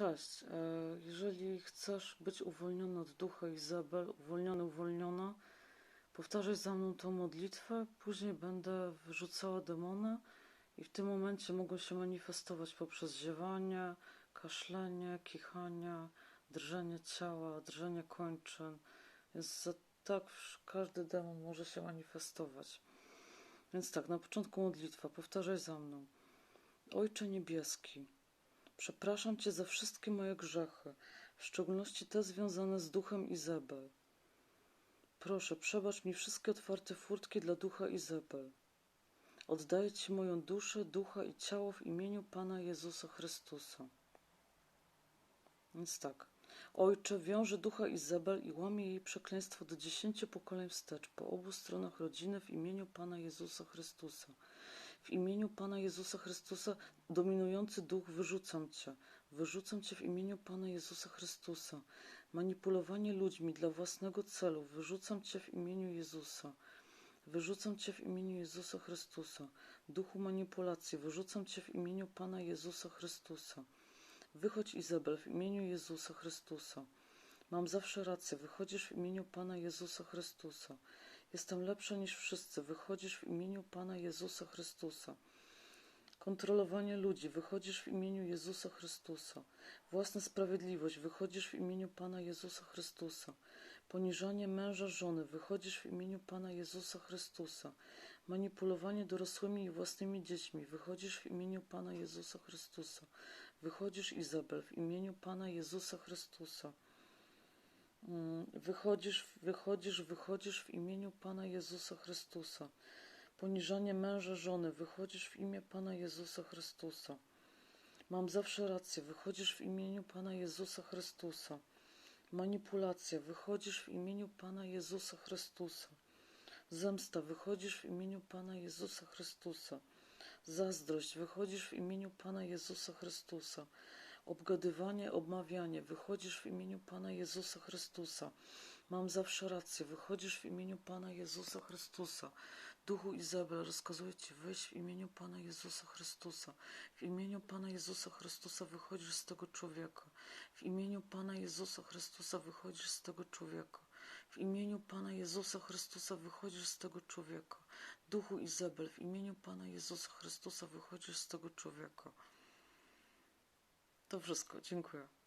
Cześć. Jeżeli chcesz być uwolniony od ducha Izabel, uwolniony, uwolniona, powtarzaj za mną tą modlitwę, później będę wyrzucała demony i w tym momencie mogą się manifestować poprzez ziewanie, kaszlenie, kichanie, drżenie ciała, drżenie kończyn. Więc tak każdy demon może się manifestować. Więc tak, na początku modlitwa, powtarzaj za mną. Ojcze Niebieski, Przepraszam Cię za wszystkie moje grzechy, w szczególności te związane z duchem Izabel. Proszę, przebacz mi wszystkie otwarte furtki dla ducha Izabel. Oddaję Ci moją duszę, ducha i ciało w imieniu Pana Jezusa Chrystusa. Więc tak. Ojcze, wiąże ducha Izabel i łamie jej przekleństwo do dziesięciu pokoleń wstecz po obu stronach rodziny w imieniu Pana Jezusa Chrystusa. W imieniu Pana Jezusa Chrystusa, dominujący duch, wyrzucam Cię. Wyrzucam Cię w imieniu Pana Jezusa Chrystusa. Manipulowanie ludźmi dla własnego celu, wyrzucam Cię w imieniu Jezusa. Wyrzucam Cię w imieniu Jezusa Chrystusa. Duchu manipulacji, wyrzucam Cię w imieniu Pana Jezusa Chrystusa. Wychodź Izabel w imieniu Jezusa Chrystusa. Mam zawsze rację, wychodzisz w imieniu Pana Jezusa Chrystusa. Jestem lepsza niż wszyscy, wychodzisz w imieniu Pana Jezusa Chrystusa. Kontrolowanie ludzi, wychodzisz w imieniu Jezusa Chrystusa. Własna sprawiedliwość, wychodzisz w imieniu Pana Jezusa Chrystusa. Poniżanie męża, żony, wychodzisz w imieniu Pana Jezusa Chrystusa. Manipulowanie dorosłymi i własnymi dziećmi, wychodzisz w imieniu Pana Jezusa Chrystusa. Wychodzisz Izabel w imieniu Pana Jezusa Chrystusa. Mm, wychodzisz, wychodzisz, wychodzisz w imieniu Pana Jezusa Chrystusa. Poniżanie męża, żony, wychodzisz w imię Pana Jezusa Chrystusa. Mam zawsze rację, wychodzisz w imieniu Pana Jezusa Chrystusa. Manipulacja, wychodzisz w imieniu Pana Jezusa Chrystusa. Zemsta, wychodzisz w imieniu Pana Jezusa Chrystusa. Zazdrość, wychodzisz w imieniu Pana Jezusa Chrystusa. Obgadywanie, obmawianie, wychodzisz w imieniu Pana Jezusa Chrystusa. Mam zawsze rację, wychodzisz w imieniu Pana Jezusa Chrystusa. Duchu Izabel, rozkazuję Ci wyjść w imieniu Pana Jezusa Chrystusa. W imieniu Pana Jezusa Chrystusa wychodzisz z tego człowieka. W imieniu Pana Jezusa Chrystusa wychodzisz z tego człowieka. W imieniu Pana Jezusa Chrystusa wychodzisz z tego człowieka. Duchu Izabel, w imieniu Pana Jezusa Chrystusa wychodzisz z tego człowieka. To wszystko. Dziękuję.